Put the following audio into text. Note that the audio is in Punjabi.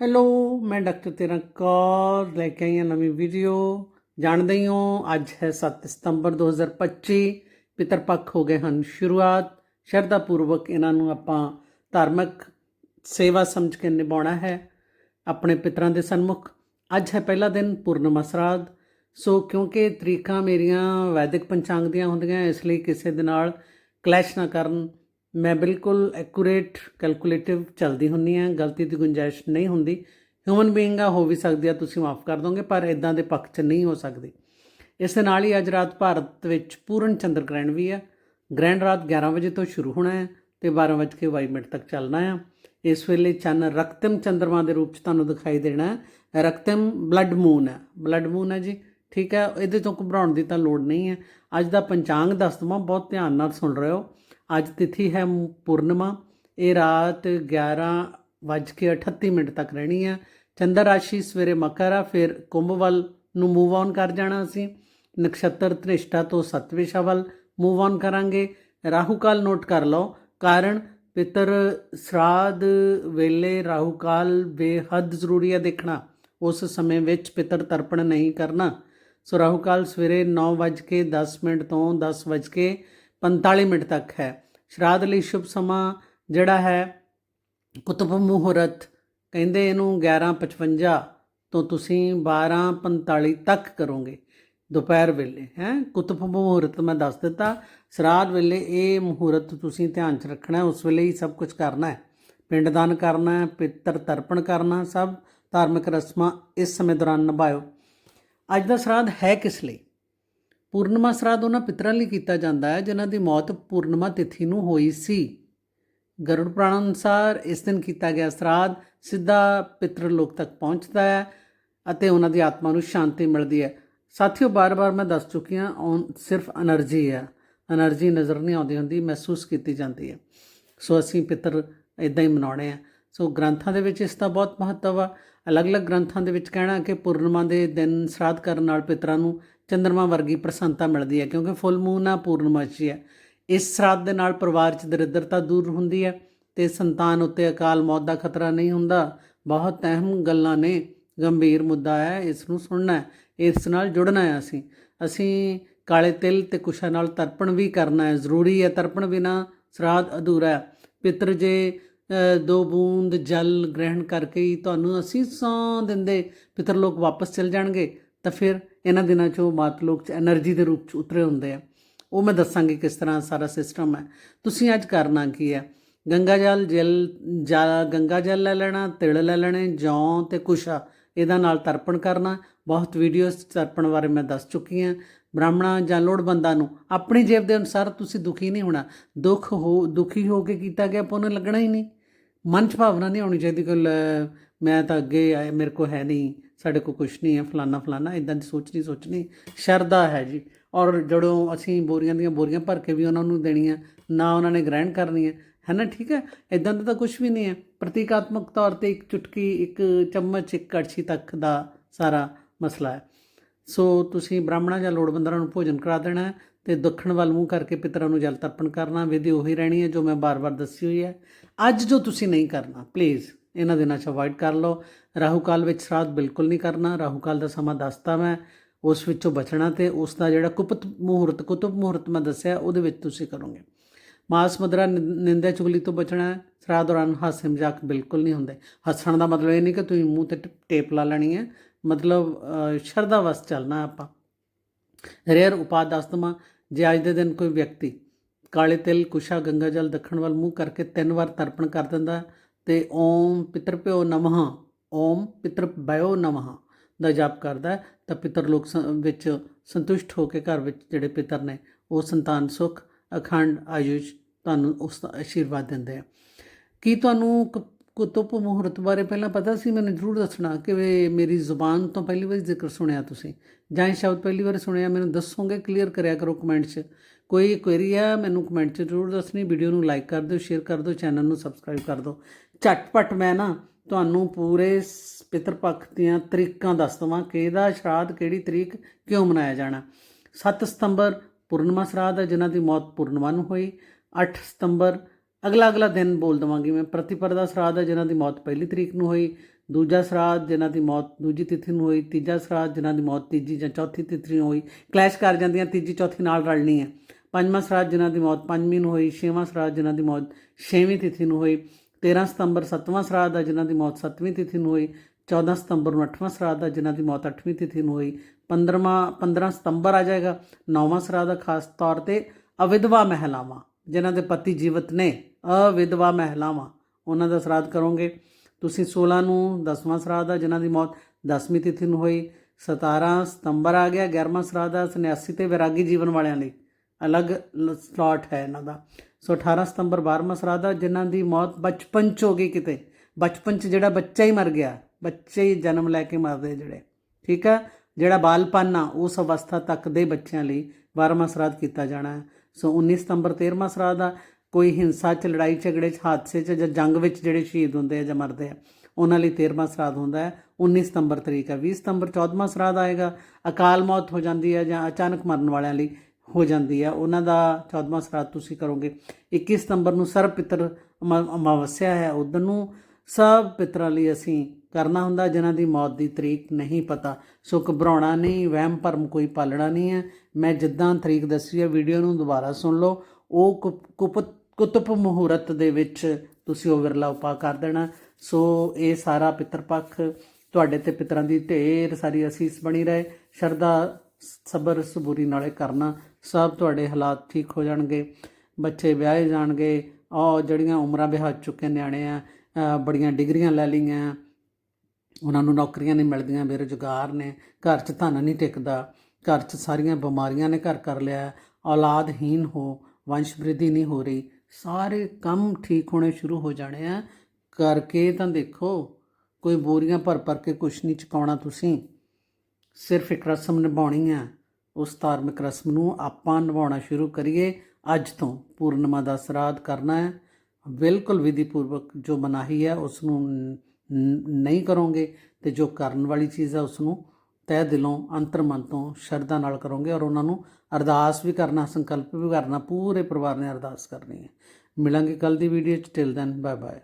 ਹੈਲੋ ਮੈਂ ਡਾਕਟਰ ਤੇਰਾ ਕੌਰ ਲੈ ਕੇ ਆਈ ਹਾਂ ਨਵੀਂ ਵੀਡੀਓ ਜਾਣਦੇ ਹੀ ਹੋ, ਅੱਜ ਹੈ 7 ਸਤੰਬਰ 2025 ਪਿਤਰ ਪੱਖ ਹੋ ਗਏ ਹਨ ਸ਼ੁਰੂਆਤ। ਸ਼ਰਧਾ ਪੂਰਵਕ ਇਹਨਾਂ ਨੂੰ ਆਪਾਂ ਧਾਰਮਿਕ ਸੇਵਾ ਸਮਝ ਕੇ ਨਿਭਾਉਣਾ ਹੈ, ਆਪਣੇ ਪਿਤਰਾਂ ਦੇ ਸਨਮੁਖ। ਅੱਜ ਹੈ ਪਹਿਲਾ ਦਿਨ ਪੂਰਨਮਾ ਸਰਾਧ। ਸੋ ਕਿਉਂਕਿ ਤਰੀਕਾਂ ਮੇਰੀਆਂ ਵੈਦਿਕ ਪੰਚਾਂਗ ਦੀਆਂ ਹੁੰਦੀਆਂ, ਇਸ ਲਈ ਕਿਸੇ ਦੇ ਨਾਲ ਕਲੈਸ਼ ਨਾ ਕਰਨ। ਮੈਂ ਬਿਲਕੁਲ ਐਕੂਰੇਟ ਕੈਲਕੂਲੇਟਿਵ ਚੱਲਦੀ ਹੁੰਨੀ ਆ ਗਲਤੀ ਦੀ ਗੁੰਜਾਇਸ਼ ਨਹੀਂ ਹੁੰਦੀ। ਹਿਊਮਨ ਬੀਇੰਗ ਆ, ਹੋ ਵੀ ਸਕਦੀ ਆ, ਤੁਸੀਂ ਮਾਫ ਕਰ ਦੋਗੇ, ਪਰ ਇਦਾਂ ਦੇ ਪੱਖ 'ਚ ਨਹੀਂ ਹੋ ਸਕਦੀ। ਇਸ ਦੇ ਨਾਲ ਹੀ ਅੱਜ ਰਾਤ ਭਾਰਤ ਵਿੱਚ ਪੂਰਨ ਚੰਦਰ ਗ੍ਰਹਿਣ ਵੀ ਆ। ਗ੍ਰਹਿਣ ਰਾਤ 11 ਵਜੇ ਤੋਂ ਸ਼ੁਰੂ ਹੋਣਾ ਹੈ ਤੇ 12:22 ਮਿੰਟ ਤੱਕ ਚੱਲਣਾ ਆ। ਇਸ ਵੇਲੇ ਚੰਨ ਰਕਤਮ ਚੰਦਰਮਾ ਦੇ ਰੂਪ 'ਚ ਤੁਹਾਨੂੰ ਦਿਖਾਈ ਦੇਣਾ ਹੈ। ਰਕਤਮ ਬਲੱਡ ਮੂਨ ਹੈ ਬਲੱਡ ਮੂਨ ਹੈ ਜੀ। ਠੀਕ ਹੈ ਇਹਦੇ ਤੋਂ ਘਬਰਾਉਣ ਦੀ ਤਾਂ ਲੋੜ ਨਹੀਂ ਹੈ। ਅੱਜ ਦਾ ਪੰਚਾਂਗ ਦੱਸ ਦਵਾਂ, ਬਹੁਤ ਧਿਆਨ ਨਾਲ ਸੁਣ ਰਹੇ ਹੋ। ਅੱਜ ਤਿਥੀ ਹੈ ਪੂਰਨਿਮਾ। ਇਹ ਰਾਤ 11:38 ਮਿੰਟ ਤੱਕ ਰਹਿਣੀ ਹੈ। ਚੰਦਰ ਰਾਸ਼ੀ ਸਵੇਰੇ ਮਕਰ ਆ, ਫਿਰ ਕੁੰਭ ਵੱਲ ਨੂੰ ਮੂਵ ਔਨ ਕਰ ਜਾਣਾ ਅਸੀਂ। ਨਕਸ਼ਤਰ ਤ੍ਰਿਸ਼ਟਾ ਤੋਂ ਸਤਵਿਸ਼ਾ ਵੱਲ ਮੂਵ ਔਨ ਕਰਾਂਗੇ। ਰਾਹੂ ਕਾਲ ਨੋਟ ਕਰ ਲਓ, ਕਾਰਨ ਪਿਤਰ ਸਰਾਧ ਵੇਲੇ ਰਾਹੂ ਕਾਲ ਬੇਹੱਦ ਜ਼ਰੂਰੀ ਹੈ ਦੇਖਣਾ। ਉਸ ਸਮੇਂ ਵਿੱਚ ਪਿਤਰ ਤਰਪਣ ਨਹੀਂ ਕਰਨਾ। ਸੋ ਰਾਹੂ ਕਾਲ ਸਵੇਰੇ 9:10 ਮਿੰਟ ਤੋਂ 10:45 ਮਿੰਟ ਤੱਕ ਹੈ। ਸ਼ਰਾਧ ਲਈ ਸ਼ੁਭ ਸਮਾਂ ਜਿਹੜਾ ਹੈ, ਕੁਤਬ ਮਹੂਰਤ, ਕਹਿੰਦੇ ਇਹਨੂੰ 11:55 ਤੋਂ ਤੁਸੀਂ 12:45 ਤੱਕ ਕਰੋਗੇ। ਦੁਪਹਿਰ ਵੇਲੇ, ਹੈ? ਕੁਤਬ ਮਹੂਰਤ ਮੈਂ ਦੱਸ ਦਿੱਤਾ। ਸ਼ਰਾਧ ਵੇਲੇ ਇਹ ਮਹੂਰਤ ਤੁਸੀਂ ਧਿਆਨ 'ਚ ਰੱਖਣਾ, ਉਸ ਵੇਲੇ ਹੀ ਸਭ ਕੁਝ ਕਰਨਾ ਹੈ। ਪਿੰਡਦਾਨ ਕਰਨਾ ਹੈ, ਪਿੱਤਰ ਤਰਪਣ ਕਰਨਾ, ਸਭ ਧਾਰਮਿਕ ਰਸਮਾਂ ਇਸ ਸਮੇਂ ਦੌਰਾਨ ਨਿਭਾਇਓ। ਅੱਜ ਦਾ ਸ਼ਰਾਧ ਹੈ ਕਿਸ ਲਈ? ਪੂਰਨਮਾ ਸਰਾਧ ਉਹਨਾਂ ਪਿਤਰਾਂ ਲਈ ਕੀਤਾ ਜਾਂਦਾ ਹੈ, ਜਿਨ੍ਹਾਂ ਦੀ ਮੌਤ ਪੂਰਨਮਾ ਤਿਥੀ ਨੂੰ ਹੋਈ ਸੀ। ਗਰੁੜ ਪ੍ਰਾਣ ਅਨੁਸਾਰ ਇਸ ਦਿਨ ਕੀਤਾ ਗਿਆ ਸਰਾਧ ਸਿੱਧਾ ਪਿਤਰ ਲੋਕ ਤੱਕ ਪਹੁੰਚਦਾ ਹੈ ਅਤੇ ਉਹਨਾਂ ਦੀ ਆਤਮਾ ਨੂੰ ਸ਼ਾਂਤੀ ਮਿਲਦੀ ਹੈ। ਸਾਥੀਓ, ਬਾਰ-ਬਾਰ ਮੈਂ ਦੱਸ ਚੁੱਕੀ ਹਾਂ, ਉਹ ਸਿਰਫ એનર્ਜੀ ਹੈ। એનર્ਜੀ ਨਜ਼ਰ ਨਹੀਂ ਆਉਂਦੀ ਹੁੰਦੀ, ਮਹਿਸੂਸ ਕੀਤੀ ਜਾਂਦੀ ਹੈ। ਸੋ ਅਸੀਂ ਪਿਤਰ ਇਦਾਂ ਹੀ ਮਨਾਉਣੇ ਆ। ਸੋ ਗ੍ਰੰਥਾਂ ਦੇ ਵਿੱਚ ਇਸ ਦਾ ਬਹੁਤ ਮਹੱਤਵ ਆ। ਅਲੱਗ-ਅਲੱਗ ਗ੍ਰੰਥਾਂ ਦੇ ਵਿੱਚ ਕਹਿਣਾ ਕਿ ਪੂਰਨਮਾ ਦੇ ਦਿਨ ਸ਼ਰਾਧ ਕਰਨ ਨਾਲ ਪਿਤਰਾਂ ਨੂੰ ਚੰਦਰਮਾ ਵਰਗੀ ਪ੍ਰਸੰਨਤਾ ਮਿਲਦੀ ਹੈ, ਕਿਉਂਕਿ ਫੁੱਲ ਮੂਨ ਆ ਪੂਰਨਮਾਸ਼ੀ ਹੈ। ਇਸ ਸ਼ਰਾਧ ਦੇ ਨਾਲ ਪਰਿਵਾਰ 'ਚ ਦਰਿਦਰਤਾ ਦੂਰ ਹੁੰਦੀ ਹੈ ਤੇ ਸੰਤਾਨ ਉੱਤੇ ਅਕਾਲ ਮੌਤ ਦਾ ਖਤਰਾ ਨਹੀਂ ਹੁੰਦਾ। ਬਹੁਤ ਅਹਿਮ ਗੱਲਾਂ ਨੇ, ਗੰਭੀਰ ਮੁੱਦਾ ਹੈ, ਇਸ ਨੂੰ ਸੁਣਨਾ ਹੈ, ਇਸ ਨਾਲ ਜੁੜਨਾ ਹੈ ਅਸੀਂ। ਅਸੀਂ ਕਾਲੇ ਤਿਲ ਤੇ ਕੁਸ਼ਾ ਨਾਲ ਤਰਪਣ ਵੀ ਕਰਨਾ ਹੈ, ਜ਼ਰੂਰੀ ਹੈ ਤਰਪਣ ਬਿਨਾ ਸ਼ਰਾਧ ਅਧੂਰਾ ਹੈ। ਪਿਤਰ ਜੇ ਦੋ ਬੂੰਦ ਜਲ ਗ੍ਰਹਿਣ ਕਰਕੇ ਹੀ ਤੁਹਾਨੂੰ ਅਸੀਂ ਸੌ ਦਿੰਦੇ, ਪਿਤਰ ਲੋਕ ਵਾਪਸ ਚਲ ਜਾਣਗੇ, ਤਾਂ ਫਿਰ ਇਹਨਾਂ ਦਿਨਾਂ 'ਚੋਂ ਮਾਤ ਲੋਕ 'ਚ એનર્ਜੀ ਦੇ ਰੂਪ 'ਚ ਉਤਰੇ ਹੁੰਦੇ ਆ। ਉਹ ਮੈਂ ਦੱਸਾਂਗੀ ਕਿਸ ਤਰ੍ਹਾਂ ਸਾਰਾ ਸਿਸਟਮ ਹੈ। ਤੁਸੀਂ ਅੱਜ ਕਰਨਾ ਕੀ ਹੈ? ਗੰਗਾ ਜਲ ਜਲ, ਜਾ, ਗੰਗਾ ਜਲ ਲੈ ਲੈਣਾ, ਤਿਲ ਲੈ ਲੈਣੇ, ਜੌਂ ਤੇ ਕੁਸ਼ਾ, ਇਹਦਾ ਨਾਲ ਤਰਪਣ ਕਰਨਾ। ਬਹੁਤ ਵੀਡੀਓਸ ਤਰਪਣ ਬਾਰੇ ਮੈਂ ਦੱਸ ਚੁੱਕੀ ਹਾਂ। ਬ੍ਰਾਹਮਣਾ ਜਾਂ ਲੋੜਵੰਦਾਂ ਨੂੰ ਆਪਣੀ ਜੇਬ ਦੇ ਅਨੁਸਾਰ ਤੁਸੀਂ ਦੁਖੀ ਨਹੀਂ ਹੋਣਾ। ਦੁੱਖ ਹੋ, ਦੁਖੀ ਹੋ ਕੇ ਕੀਤਾ ਗਿਆ ਪੁੰਨ ਲੱਗਣਾ ਹੀ ਨਹੀਂ। ਮਨ 'ਚ ਭਾਵਨਾ ਨਹੀਂ ਆਉਣੀ ਚਾਹੀਦੀ ਕਿ ਮੈਂ ਤਾਂ ਅੱਗੇ ਆਇਆ ਮੇਰੇ ਕੋ ਹੈ ਨਹੀਂ, ਸਾਡੇ ਕੋ ਕੁਝ ਨਹੀਂ ਹੈ, ਫਲਾਨਾ ਫਲਾਨਾ ਇਦਾਂ ਦੀ ਸੋਚ ਨਹੀਂ ਸੋਚਣੀ ਸ਼ਰਦਾ ਹੈ ਜੀ। ਔਰ ਜਦੋਂ ਅਸੀਂ ਬੋਰੀਆਂ ਦੀਆਂ ਬੋਰੀਆਂ ਭਰ ਕੇ ਵੀ ਉਹਨਾਂ ਨੂੰ ਦੇਣੀਆਂ, ਨਾ ਉਹਨਾਂ ਨੇ ਗ੍ਰਹਿਣ ਕਰਨੀ ਹੈ ਹੈ ਨਾ, ਠੀਕ ਹੈ? ਇਦਾਂ ਦਾ ਤਾਂ ਕੁਝ ਵੀ ਨਹੀਂ ਹੈ। ਪ੍ਰਤੀਕਾਤਮਕ ਤੌਰ ਤੇ ਇੱਕ ਚੁਟਕੀ, ਇੱਕ ਚਮਚ, ਇੱਕ ਕੜਛੀ ਤੱਕ ਦਾ ਸਾਰਾ ਮਸਲਾ ਹੈ। ਸੋ ਤੁਸੀਂ ਬ੍ਰਾਹਮਣਾਂ ਜਾਂ ਲੋੜਵੰਦਾਂ ਨੂੰ ਭੋਜਨ ਕਰਾ ਦੇਣਾ ਤੇ ਦੱਖਣ ਵੱਲ ਮੂੰਹ ਕਰਕੇ ਪਿਤਰਾਂ ਨੂੰ ਜਲ ਤਰਪਣ ਕਰਨਾ, ਵਿਧੀ ਉਹੀ ਰਹਿਣੀ ਹੈ ਜੋ ਮੈਂ ਬਾਰ-ਬਾਰ ਦੱਸੀ ਹੋਈ ਹੈ। ਅੱਜ ਜੋ ਤੁਸੀਂ ਨਹੀਂ ਕਰਨਾ ਪਲੀਜ਼ ਇਹਨਾਂ ਦਿਨਾਂ 'ਚ ਅਵੋਇਡ ਕਰ ਲਓ। ਰਾਹੂ ਕਾਲ ਵਿੱਚ ਸ਼ਰਾਧ ਬਿਲਕੁਲ ਨਹੀਂ ਕਰਨਾ, ਰਾਹੂ ਕਾਲ ਦਾ ਸਮਾਂ ਦੱਸਤਾ ਮੈਂ, ਉਸ ਵਿੱਚੋਂ ਬਚਣਾ ਤੇ ਉਸ ਦਾ ਜਿਹੜਾ ਕੁਪਤ ਮਹੂਰਤ, ਕੁਤਬ ਮਹੂਰਤ ਮੈਂ ਦੱਸਿਆ, ਉਹਦੇ ਵਿੱਚ ਤੁਸੀਂ ਕਰੋਗੇ। ਮਾਸ ਮਦਰਾ ਨਿੰਦਾ ਚੁਗਲੀ ਤੋਂ ਬਚਣਾ ਹੈ ਸ਼ਰਾਧ ਦੌਰਾਨ ਹਾਸੇ ਮਜ਼ਾਕ ਬਿਲਕੁਲ ਨਹੀਂ ਹੁੰਦੇ। ਹੱਸਣ ਦਾ ਮਤਲਬ ਇਹ ਨਹੀਂ ਕਿ ਤੁਸੀਂ ਮੂੰਹ ਤੇ ਟੇਪ ਲਾ ਲੈਣੀ ਹੈ। ਮਤਲਬ ਸ਼ਰਧਾ ਵਸ ਚੱਲਣਾ ਆਪਾਂ। ਰੇਅਰ ਉਪਾਦ ਦਸਤਮਾ ਜੇ ਅੱਜ ਦੇ ਦਿਨ ਕੋਈ ਵਿਅਕਤੀ ਕਾਲੇ ਤਿਲ, ਕੁਸ਼ਾ, ਗੰਗਾ ਜਲ ਦੱਖਣ ਵੱਲ ਮੂੰਹ ਕਰਕੇ ਤਿੰਨ ਵਾਰ ਤਰਪਣ ਕਰ ਦਿੰਦਾ ਤੇ ਓਮ ਪਿਤਰ ਪਿਓ ਨਮః ਓਮ ਪਿਤਰ ਬਯੋ ਨਮః ਦਾ ਜਾਪ ਕਰਦਾ ਤਾਂ ਪਿਤਰ ਲੋਕ ਵਿੱਚ ਸੰਤੁਸ਼ਟ ਹੋ ਕੇ ਘਰ ਵਿੱਚ ਜਿਹੜੇ ਪਿਤਰ ਨੇ, ਉਹ ਸੰਤਾਨ ਸੁਖ, ਅਖੰਡ ਆਯੁਸ਼ ਤੁਹਾਨੂੰ ਉਸ ਦਾ ਆਸ਼ੀਰਵਾਦ ਦਿੰਦੇ ਆ। ਕੀ ਤੁਹਾਨੂੰ ਕੁਤੁਬ ਮੁਹੂਰਤ ਬਾਰੇ ਪਹਿਲਾਂ ਪਤਾ ਸੀ, ਮੈਨੂੰ ਜ਼ਰੂਰ ਦੱਸਣਾ ਕਿ ਮੇਰੀ ਜ਼ੁਬਾਨ ਤੋਂ ਪਹਿਲੀ ਵਾਰ ਜ਼ਿਕਰ ਸੁਣਿਆ ਤੁਸੀਂ। ਜਾਂ ਇਹ ਸ਼ਬਦ ਪਹਿਲੀ ਵਾਰ ਸੁਣਿਆ, ਮੈਨੂੰ ਦੱਸੋਗੇ ਕਲੀਅਰ ਕਰਿਆ ਕਰੋ ਕਮੈਂਟ 'ਚ। ਕੋਈ ਕੁਐਰੀ ਆ, ਮੈਨੂੰ ਕਮੈਂਟ 'ਚ ਜ਼ਰੂਰ ਦੱਸਣੀ ਵੀਡੀਓ ਨੂੰ ਲਾਈਕ ਕਰ ਦਿਓ ਸ਼ੇਅਰ ਕਰ ਦਿਓ ਚੈਨਲ ਨੂੰ ਸਬਸਕ੍ਰਾਈਬ ਕਰ ਦਿਓ। ਝਟਪਟ ਮੈਂ ਨਾ ਤੁਹਾਨੂੰ ਪੂਰੇ ਪਿਤਰ ਪੱਖ ਦੀਆਂ ਤਰੀਕਾਂ ਦੱਸ ਦਵਾਂ ਕਿ ਇਹਦਾ ਸ਼ਰਾਧ, ਕਿਹੜੀ ਤਰੀਕ, ਕਿਉਂ ਮਨਾਇਆ ਜਾਣਾ। 7 ਸਤੰਬਰ ਪੂਰਨਮਾ ਸ਼ਰਾਧ ਹੈ, ਜਿਨ੍ਹਾਂ ਦੀ ਮੌਤ ਪੂਰਨਮਾ ਨੂੰ ਹੋਈ। 8 ਸਤੰਬਰ ਅਗਲਾ ਅਗਲਾ ਦਿਨ ਬੋਲ ਦਵਾਂਗੀ ਮੈਂ। ਪ੍ਰਤੀਪਰਦਾ ਸ਼ਰਾਧ ਹੈ, ਜਿਨ੍ਹਾਂ ਦੀ ਮੌਤ ਪਹਿਲੀ ਤਰੀਕ ਨੂੰ ਹੋਈ। ਦੂਜਾ ਸਰਾਧ, ਜਿਨ੍ਹਾਂ ਦੀ ਮੌਤ ਦੂਜੀ ਤਿਥੀ ਨੂੰ ਹੋਈ। ਤੀਜਾ ਸਰਾਧ, ਜਿਨ੍ਹਾਂ ਦੀ ਮੌਤ ਤੀਜੀ ਜਾਂ ਚੌਥੀ ਤਿਥੀ ਨੂੰ ਹੋਈ। ਕਲੈਸ਼ ਕਰ ਜਾਂਦੀਆਂ, ਤੀਜੀ ਚੌਥੀ ਨਾਲ ਰਲਣੀ ਹੈ। ਪੰਜਵਾਂ ਸਰਾਧ, ਜਿਨ੍ਹਾਂ ਦੀ ਮੌਤ ਪੰਜਵੀਂ ਨੂੰ ਹੋਈ। ਛੇਵਾਂ ਸਰਾਧ, ਜਿਨ੍ਹਾਂ ਦੀ ਮੌਤ ਛੇਵੀਂ ਤਿਥੀ ਨੂੰ ਹੋਈ। 13 ਸਤੰਬਰ ਸੱਤਵਾਂ ਸਰਾਧ ਹੈ, ਜਿਨ੍ਹਾਂ ਦੀ ਮੌਤ ਸੱਤਵੀਂ ਤਿਥੀ ਨੂੰ ਹੋਈ। 14 ਸਤੰਬਰ ਨੂੰ ਅੱਠਵਾਂ ਸਰਾਧ ਹੈ, ਜਿਨ੍ਹਾਂ ਦੀ ਮੌਤ ਅੱਠਵੀਂ ਤਿਥੀ ਨੂੰ ਹੋਈ। 15ਵਾਂ 15 ਸਤੰਬਰ ਆ ਜਾਏਗਾ। ਨੌਵਾਂ ਸਰਾਧ ਹੈ, ਖਾਸ ਤੌਰ ਤੇ ਅਵਿਧਵਾ ਮਹਿਲਾਵਾਂ। ਜਿਨ੍ਹਾਂ ਦੇ ਪਤੀ ਜੀਵਤ ਨੇ, ਅਵਿਧਵਾ ਮਹਿਲਾਵਾਂ, ਉਹਨਾਂ ਦਾ ਸਰਾਧ ਕਰੋਗੇ। ਤੁਸੀਂ 16 ਨੂੰ 10ਵਾਂ ਸਰਾਧ ਆ, ਜਿਨ੍ਹਾਂ ਦੀ ਮੌਤ 10ਵੀਂ ਤਿਥੀ ਨੂੰ ਹੋਈ। 17 ਸਤੰਬਰ ਆ ਗਿਆ 11ਵਾਂ ਸਰਾਧ ਹੈ ਸੰਨਿਆਸੀ ਤੇ ਵਿਰਾਗੀ ਜੀਵਨ ਵਾਲਿਆਂ ਲਈ। ਅਲੱਗ ਸਲਾਟ ਹੈ ਇਹਨਾਂ ਦਾ। ਸੋ 18 ਸਤੰਬਰ 12ਵਾਂ ਸਰਾਧ ਆ, ਜਿਨ੍ਹਾਂ ਦੀ ਮੌਤ ਬਚਪਨ ਚ ਹੋ ਗਈ ਕਿਤੇ। ਬਚਪਨ ਚ ਜਿਹੜਾ ਬੱਚਾ ਹੀ ਮਰ ਗਿਆ, ਬੱਚੇ ਹੀ ਜਨਮ ਲੈ ਕੇ ਮਰਦੇ ਜਿਹੜੇ। ਠੀਕ ਆ? ਜਿਹੜਾ ਬਾਲਪਨ ਆ, ਉਸ ਅਵਸਥਾ ਤੱਕ ਦੇ ਬੱਚਿਆਂ ਲਈ 12ਵਾਂ ਸਰਾਧ ਕੀਤਾ ਜਾਣਾ। ਹੈ ਸੋ 19 ਸਤੰਬਰ 13ਵਾਂ ਸਰਾਧ ਆ ਕੋਈ ਹਿੰਸਾ ਚ, ਲੜਾਈ ਝਗੜੇ ਚ, ਹਾਦਸੇ ਚ ਜਾਂ ਜੰਗ ਵਿੱਚ ਜਿਹੜੇ ਸ਼ਹੀਦ ਹੁੰਦੇ ਆ ਜਾਂ ਮਰਦੇ ਆ, ਉਹਨਾਂ ਲਈ 13ਵਾਂ ਸਰਾਧ ਹੁੰਦਾ ਹੈ। 19 ਸਤੰਬਰ ਤਰੀਕ ਹੈ। 20 ਸਤੰਬਰ 14ਵਾਂ ਸਰਾਧ ਆਏਗਾ। ਅਕਾਲ ਮੌਤ ਹੋ ਜਾਂਦੀ ਹੈ ਜਾਂ ਅਚਾਨਕ ਮਰਨ ਵਾਲਿਆਂ ਲਈ ਹੋ ਜਾਂਦੀ ਹੈ। ਉਹਨਾਂ ਦਾ 14ਵਾਂ ਸਰਾਧ ਤੁਸੀਂ ਕਰੋਗੇ। 21 ਸਤੰਬਰ ਨੂੰ ਸਰਬ ਪਿਤਰ ਅਮਾ- ਅਮਾਵਸਿਆ ਹੈ। ਉਦੋਂ ਨੂੰ ਸਭ ਪਿਤਰਾਂ ਲਈ ਅਸੀਂ ਕਰਨਾ ਹੁੰਦਾ, ਜਿਨ੍ਹਾਂ ਦੀ ਮੌਤ ਦੀ ਤਰੀਕ ਨਹੀਂ ਪਤਾ। ਸੋ ਘਬਰਾਉਣਾ ਨਹੀਂ, ਵਹਿਮ ਭਰਮ ਕੋਈ ਪਾਲਣਾ ਨਹੀਂ ਹੈ। ਮੈਂ ਜਿੱਦਾਂ ਤਰੀਕ ਦੱਸੀ ਹੈ, ਵੀਡੀਓ ਨੂੰ ਦੁਬਾਰਾ ਸੁਣ ਲਓ। ਉਹ ਕੁਪ- ਕੁਪਤ ਕੁਤੁਬ ਮਹੂਰਤ ਦੇ ਵਿੱਚ ਤੁਸੀਂ ਉਹ ਵਿਰਲਾ ਉਪਾ ਕਰ ਦੇਣਾ। ਸੋ ਇਹ ਸਾਰਾ ਪਿਤਰ ਪੱਖ ਤੁਹਾਡੇ ਤੇ ਪਿਤਰਾਂ ਦੀ ਢੇਰ ਸਾਰੀ ਅਸੀਸ ਬਣੀ ਰਹੇ। ਸ਼ਰਧਾ, ਸਬਰ, ਸਬੂਰੀ ਨਾਲੇ ਕਰਨਾ। ਸਭ ਤੁਹਾਡੇ ਹਾਲਾਤ ਠੀਕ ਹੋ ਜਾਣਗੇ। ਬੱਚੇ ਵਿਆਹੇ ਜਾਣਗੇ। ਉਹ ਜਿਹੜੀਆਂ ਉਮਰਾਂ ਵਿਆਹ ਚੁੱਕੇ ਨਿਆਣੇ ਆ ਬੜੀਆਂ ਡਿਗਰੀਆਂ ਲੈ ਲਈਆਂ। ਉਹਨਾਂ ਨੂੰ ਨੌਕਰੀਆਂ ਨਹੀਂ ਮਿਲਦੀਆਂ, ਬੇਰੁਜ਼ਗਾਰ ਨੇ, ਘਰ 'ਚ ਧਨ ਨਹੀਂ ਟਿਕਦਾ, ਘਰ 'ਚ ਸਾਰੀਆਂ ਬਿਮਾਰੀਆਂ ਨੇ ਘਰ ਕਰ ਲਿਆ ਔਲਾਦਹੀਨ ਹੋ ਵੰਸ਼ ਬ੍ਰਿਧੀ ਨਹੀਂ ਹੋ ਰਹੀ। ਸਾਰੇ ਕੰਮ ਠੀਕ ਹੋਣੇ ਸ਼ੁਰੂ ਹੋ ਜਾਣੇ ਆ। ਕਰਕੇ ਤਾਂ ਦੇਖੋ, ਕੋਈ ਬੋਰੀਆਂ ਭਰ ਭਰ ਕੇ ਕੁਛ ਨਹੀਂ ਚੁਕਾਉਣਾ ਤੁਸੀਂ। ਸਿਰਫ ਇੱਕ ਰਸਮ ਨਿਭਾਉਣੀ ਆ। ਉਸ ਧਾਰਮਿਕ ਰਸਮ ਨੂੰ ਆਪਾਂ ਨਿਭਾਉਣਾ ਸ਼ੁਰੂ ਕਰੀਏ। ਅੱਜ ਤੋਂ ਪੂਰਨਿਮਾ ਦਾ ਸਰਾਧ ਕਰਨਾ ਹੈ। ਬਿਲਕੁਲ ਵਿਧੀ ਪੂਰਵਕ ਜੋ ਮਨਾਹੀ ਹੈ, ਉਸ ਨੂੰ ਨਹੀਂ ਕਰੋਗੇ ਤੇ ਜੋ ਕਰਨ ਵਾਲੀ ਚੀਜ਼ ਹੈ ਉਸ ਨੂੰ ਤਹਿ ਦਿਲੋਂ ਅੰਤਰਮਨ ਤੋਂ ਸ਼ਰਧਾ ਨਾਲ ਕਰੋਗੇ ਔਰ ਉਹਨਾਂ ਨੂੰ ਅਰਦਾਸ ਵੀ ਕਰਨਾ, ਸੰਕਲਪ ਵੀ ਕਰਨਾ, ਪੂਰੇ ਪਰਿਵਾਰ ਨੇ ਅਰਦਾਸ ਕਰਨੀ ਹੈ। ਮਿਲਾਂਗੇ ਕੱਲ ਦੀ ਵੀਡੀਓ ਚ। Till then bye bye